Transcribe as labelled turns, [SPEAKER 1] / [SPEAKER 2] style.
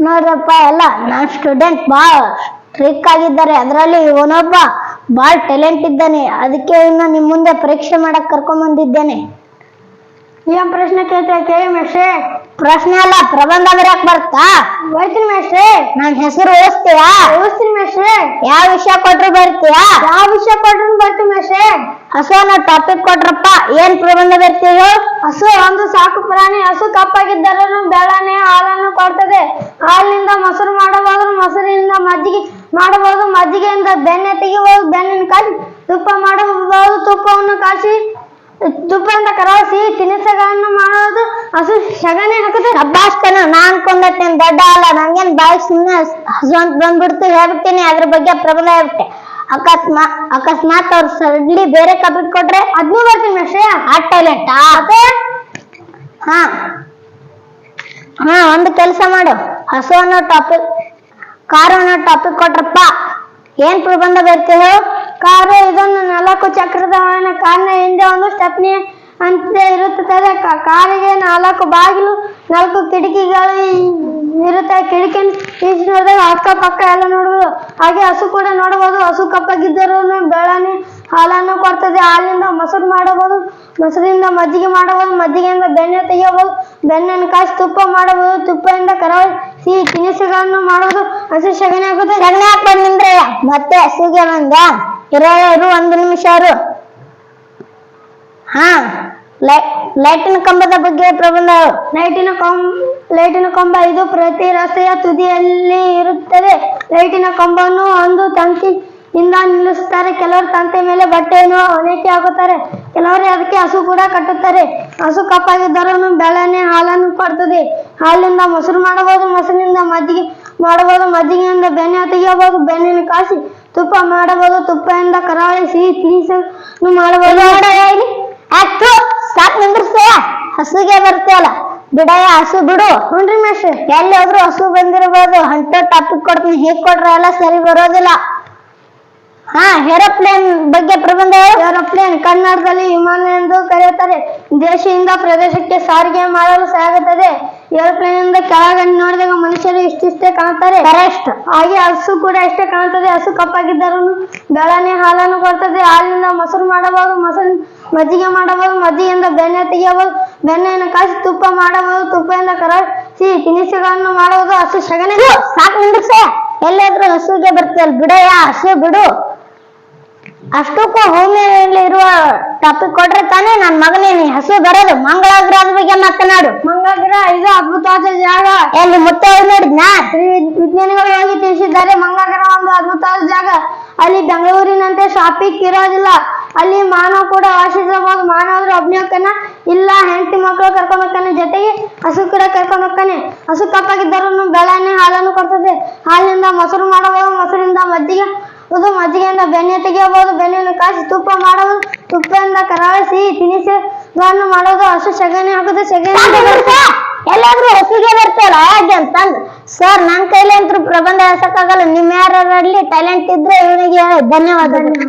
[SPEAKER 1] ನೋಡ್ರಪ್ಪ, ಎಲ್ಲ ನಾನ್ ಸ್ಟೂಡೆಂಟ್ ಭಾಳ ಟ್ರಿಕ್ ಆಗಿದ್ದಾರೆ. ಅದರಲ್ಲಿ ಇವನೊಬ್ಬ ಭಾಳ ಟ್ಯಾಲೆಂಟ್ ಇದ್ದಾನೆ. ಅದಕ್ಕೆ ಇನ್ನು ನಿಮ್ಮ ಮುಂದೆ ಪರೀಕ್ಷೆ ಮಾಡಕ್ ಕರ್ಕೊಂಡ್ ಬಂದಿದ್ದೇನೆ.
[SPEAKER 2] ಏನ್ ಪ್ರಶ್ನೆ ಕೇಳ್ತಾ ಕೇಳಿ ಮೇಷ್ಟ್ರೆ
[SPEAKER 1] ಪ್ರಶ್ನೆ ಅಲ್ಲ ಪ್ರಬಂಧ ಬರೆಯಕ್ ಬರ್ತಾ
[SPEAKER 2] ಬರ್ತೀನಿ ಮೇಷ್ಟ್ರೆ.
[SPEAKER 1] ನಾನ್ ಹೆಸರು ಓದಿಸ್ತೀಯಾ
[SPEAKER 2] ಓದಿಸ್ತೀನಿ ಮೇಷ್ಟ್ರೆ.
[SPEAKER 1] ಯಾವ ವಿಷಯ ಕೊಟ್ರು ಬರ್ತೀಯಾ?
[SPEAKER 2] ಯಾವ ವಿಷಯ ಕೊಟ್ರು ಬರ್ತೀನಿ ಮೇಷ್ಟ್ರೆ?
[SPEAKER 1] ಹಸು ಅನ್ನೋ ಟಾಪಿಕ್ ಕೊಟ್ರಪ್ಪ ಏನ್ ಪ್ರಬಂಧ ಬರ್ತೀಯ?
[SPEAKER 2] ಹಸು ಒಂದು ಸಾಕು ಪ್ರಾಣಿ ಹಸು ಕಪ್ಪಾಗಿದ್ದರೂ ಬೆಳನೆ ಹಾಲನ್ನು ಕೊಡ್ತದೆ. ಹಾಲಿನಿಂದ ಮೊಸರು ಮಾಡಬಹುದು ಮೊಸರಿನಿಂದ ಮಜ್ಜಿಗೆ ಮಾಡಬಹುದು ಮಜ್ಜಿಗೆಯಿಂದ ಬೆಣ್ಣೆ ತೆಗಿಬಹುದು ಬೆಣ್ಣೆನ ಕಾಸಿ ತುಪ್ಪ ಮಾಡಬಹುದು ತುಪ್ಪವನ್ನು ಕಾಸಿ ತುಪ್ಪದಿಂದ ಕರಗಿಸಿ ತಿನಿಸುಗಳನ್ನು ಹಸು ಸಗಣಿ ಹಾಕುತ್ತೆ
[SPEAKER 1] ಅಬ್ಬಾಸ್ಕನ ನಾ ಅನ್ಕೊಂಡತ್ತೇನ್ ದೊಡ್ಡ ಅಲ್ಲ ನಂಗೇನ್ ಬಾಯ್ ಸುಮ್ಮನೆ ಹಸು ಅಂತ ಬಂದ್ಬಿಡ್ತು ಹೇಳ್ಬಿಡ್ತೀನಿ, ಅದ್ರ ಬಗ್ಗೆ ಪ್ರಬಲ ಹೇಳ್ಬಿಟ್ಟೆ. ಅಕಸ್ಮಾತ್ ಅಕಸ್ಮಾತ್ ಅವ್ರು ಸಡ್ಲಿ ಬೇರೆ ಕಬ್ಬಿಟ್ ಕೊಟ್ರೆ
[SPEAKER 2] ಅದ್ನೂ ಬರ್ತೀನಿ ಅಷ್ಟೇ
[SPEAKER 1] ಆ? ಟ್ಯಾಲೆಂಟ್ ಹಾ. ಹಾ, ಒಂದು ಕೆಲಸ ಮಾಡು. ಹಸು ಅನ್ನೋ ಟಾಪಿಕ್ ಕಾರು ಅನ್ನೋ ಟಾಪಿಕ್ ಕೊಟ್ರಪ್ಪ. ಏನ್ ಪ್ರಬಂಧ ಬರ್ತೀವಿ
[SPEAKER 2] ಕಾರು ಇದೊಂದು ನಾಲ್ಕು ಚಕ್ರದ ವಾಹನ, ಕಾರ್ನ ಹಿಂದೆ ಒಂದು ಸ್ಟೆಪ್ನಿ ಅಂತ ಇರುತ್ತದೆ ಕಾರಿಗೆ ನಾಲ್ಕು ಬಾಗಿಲು, ನಾಲ್ಕು ಕಿಟಕಿಗಳು ಇರುತ್ತೆ. ಕಿಟಕಿ ನೋಡಿದಾಗ ಅಕ್ಕಪಕ್ಕ ಎಲ್ಲ ನೋಡಬಹುದು ಹಾಗೆ ಹಸು ಕೂಡ ನೋಡಬಹುದು. ಹಸು ಕಪ್ಪಗಿದ್ದರೂ ಬೆಳನೆ ಹಾಲನ್ನು ಕೊಡ್ತದೆ. ಹಾಲಿಂದ ಮೊಸರು ಮಾಡಬಹುದು. ಮೊಸರಿಂದ ಮಜ್ಜಿಗೆ ಮಾಡಬಹುದು. ಮಜ್ಜಿಗೆಯಿಂದ ಬೆಣ್ಣೆ ತೆಗೆಯಬಹುದು. ಬೆಣ್ಣೆನ ಕಾಯಿಸಿ ತುಪ್ಪ ಮಾಡಬಹುದು. ತುಪ್ಪದಿಂದ ಕರಾವಳಿ ಸಿಹಿ ತಿನಿಸುಗಳನ್ನು ಮಾಡಬಹುದು. ಹಸು ಸಗಣಿ ಆಗುತ್ತೆ
[SPEAKER 1] ಸಗಣಿ ಮತ್ತೆ ಹಸುಗೆ ಬಂದ. ಇರೋ ಒಂದು ನಿಮಿಷ ಹಾ. ಲೈ- ಲೈಟಿನ ಕಂಬದ ಬಗ್ಗೆ ಪ್ರಬಂಧ.
[SPEAKER 2] ಲೈಟಿನ ಕಂಬ ಲೈಟಿನ ಕಂಬ ಇದು ಪ್ರತಿ ರಸ್ತೆಯ ತುದಿಯಲ್ಲಿ ಇರುತ್ತದೆ. ಲೈಟಿನ ಕಂಬವನ್ನು ಒಂದು ತಂತಿ ಇಂದ ನಿಲ್ಲಿಸುತ್ತಾರೆ. ಕೆಲವರು ತಂತಿ ಮೇಲೆ ಬಟ್ಟೆಯನ್ನು ಒಣಗಿ ಹಾಕುತ್ತಾರೆ. ಕೆಲವರು ಅದಕ್ಕೆ ಹಸು ಕೂಡ ಕಟ್ಟುತ್ತಾರೆ. ಹಸು ಕಪ್ಪಾಗಿದ್ದರೂ ಬೆಳನೆ ಹಾಲನ್ನು ಕೊಡ್ತದೆ. ಹಾಲಿನಿಂದ ಮೊಸರು ಮಾಡಬಹುದು ಮೊಸರಿನಿಂದ ಮಜ್ಜಿಗೆ ಮಾಡಬಹುದು ಮಜ್ಜಿಗೆಯಿಂದ ಬೆಣ್ಣೆ ತೆಗೆಯಬಹುದು ಬೆಣ್ಣೆಯನ್ನು ಕಾಸಿ ತುಪ್ಪ ಮಾಡಬಹುದು ತುಪ್ಪದಿಂದ ಕರಾವಳಿ ಸಿಹಿ ತಿನಿಸನ್ನು ಮಾಡಬಹುದು.
[SPEAKER 1] ಆಯ್ತು, ಸಾಕ್ ನಿಂದ್ರಿಸ್ತೀಯ? ಹಸುಗೆ ಬರ್ತೀಯಲ್ಲ ಬಿಡಯ್ಯ, ಹಸು ಬಿಡು.
[SPEAKER 2] ಹುನ್ರಿ ಮೇಷ್ಟ್ರೆ,
[SPEAKER 1] ಎಲ್ಲಿ ಹೋದ್ರು ಹಸು ಬಂದಿರಬಹುದು ಅಂತ ಟಾಪಿಕ್ ಕೊಡ್ತೀನಿ. ಹೇಗ್ ಕೊಡ್ರ ಎಲ್ಲ ಸರಿ ಬರೋದಿಲ್ಲ. ಹಾ ಏರೋಪ್ಲೇನ್ ಬಗ್ಗೆ ಪ್ರಬಂಧ
[SPEAKER 2] ಏರೋಪ್ಲೇನ್ ಕನ್ನಡದಲ್ಲಿ ವಿಮಾನ ಎಂದು ಕರೆಯುತ್ತಾರೆ. ದೇಶದಿಂದ ಪ್ರದೇಶಕ್ಕೆ ಸಾರಿಗೆ ಮಾಡಲು ಸಾಗುತ್ತದೆ. ಏರೋಪ್ಲೇನ್ ಇಂದ ಕೆಳಗಡೆ ನೋಡಿದಾಗ ಮನುಷ್ಯರು ಇಷ್ಟಿಷ್ಟೇ ಕಾಣ್ತಾರೆ.
[SPEAKER 1] ಕರೆಕ್ಟ್.
[SPEAKER 2] ಹಾಗೆ ಹಸು ಕೂಡ ಎಷ್ಟೇ ಕಾಣ್ತದೆ. ಹಸು ಕಪ್ಪಾಗಿದ್ದರೂ ಬೆಳನೆ ಹಾಲನ್ನು ಕೊಡ್ತದೆ. ಹಾಲಿನಿಂದ ಮೊಸರು ಮಾಡಬಹುದು, ಮೊಸರು ಮಜ್ಜಿಗೆ ಮಾಡಬಹುದು, ಮಜ್ಜಿಗೆಯಿಂದ ಬೆಣ್ಣೆ ತೆಗೆಯಬಹುದು, ಬೆಣ್ಣೆಯನ್ನು ಕಾಸಿ ತುಪ್ಪ ಮಾಡಬಹುದು ತುಪ್ಪದಿಂದ ಕರಸಿ ತಿನಿಸುಗಳನ್ನು ಮಾಡಬಹುದು. ಹಸು ಸಗಣಿ.
[SPEAKER 1] ಸಾಕು ನಿಂದ್ರಿಸೆ. ಎಲ್ಲಾದ್ರೂ ಹಸುಗೆ ಬರ್ತೀಯಲ್ಲ ಬಿಡಯ್ಯ ಹಸು ಬಿಡು. ಅಷ್ಟಕ್ಕೂ ಹೋಮಿಯಲ್ಲಿ ಇರುವ ಟಾಪಿಕ್ ಕೊಟ್ರೆ ತಾನೇ ನನ್ ಮಗನೇನಿ ಹಸು ಬರೋದು. ಮಂಗಳ ಗ್ರಹದ ಬಗ್ಗೆ ಮಾತನಾಡು.
[SPEAKER 2] ಮಂಗಳ ಗ್ರಹ ಇದು ಅದ್ಭುತವಾದ ಜಾಗ.
[SPEAKER 1] ಎಲ್ಲಿ ಮುತ್ತ ನೋಡಿದ್ನಾ?
[SPEAKER 2] ವಿಜ್ಞಾನಿಗಳು ಹೋಗಿ ತಿಳಿಸಿದ್ದಾರೆ? ಮಂಗಳ ಗ್ರಹ ಒಂದು ಅದ್ಭುತವಾದ ಜಾಗ. ಅಲ್ಲಿ ಬೆಂಗಳೂರಿನಂತೆ ಶಾಪಿಂಗ್ ಇರೋದಿಲ್ಲ. ಅಲ್ಲಿ ಮಾನವ ಕೂಡ ವಾಸಿಸಬಹುದು. ಮಾನವರು ಅಭಿನಯಕ್ಕನ ಇಲ್ಲ ಹೆಂಡತಿ ಮಕ್ಕಳು ಕರ್ಕೊಂಡು ಹೋಗ್ತಾನೆ ಜೊತೆಗೆ ಹಸು ಕೂಡ ಕರ್ಕೊಂಡು ಹೋಗ್ತಾನೆ ಹಸು ಕಪ್ಪಾಗಿದ್ದರೂ ಬೆಳನೆ ಹಾಲನ್ನು ಕೊಡ್ತದೆ. ಹಾಲಿನಿಂದ ಮೊಸರು ಮಾಡಬಹುದು ಮೊಸರಿಂದ ಮಜ್ಜಿಗೆ ಅದು ಮಜ್ಜಿಗೆಯಿಂದ ಬೆಣ್ಣೆ ತೆಗೆಯಬಹುದು. ಬೆಣ್ಣೆಯನ್ನು ಕಾಯಿಸಿ ತುಪ್ಪ ಮಾಡಬಹುದು ತುಪ್ಪದಿಂದ ಕರಾಳಿಸಿ ತಿನಿಸುಗಳನ್ನು ಮಾಡೋದು ಹಸು ಸೆಗಣಿ ಹಾಕುದು ಸಗಣಿ
[SPEAKER 1] ಎಲ್ಲಾದ್ರೂ ಹಸುಗೆ ಬರ್ತಾರ ಹಾಗೆ ಅಂತಂದ್ ಸರ್ ನನ್ ಕೈಲಿ ಅಂತೂ ಪ್ರಬಂಧ ಹೇಳ್ಸಕ್ಕಾಗಲ್ಲ ನಿಮ್ ಯಾರಲ್ಲಿ ಟ್ಯಾಲೆಂಟ್ ಇದ್ರೆ ಇವನಿಗೆ ಧನ್ಯವಾದಗಳು.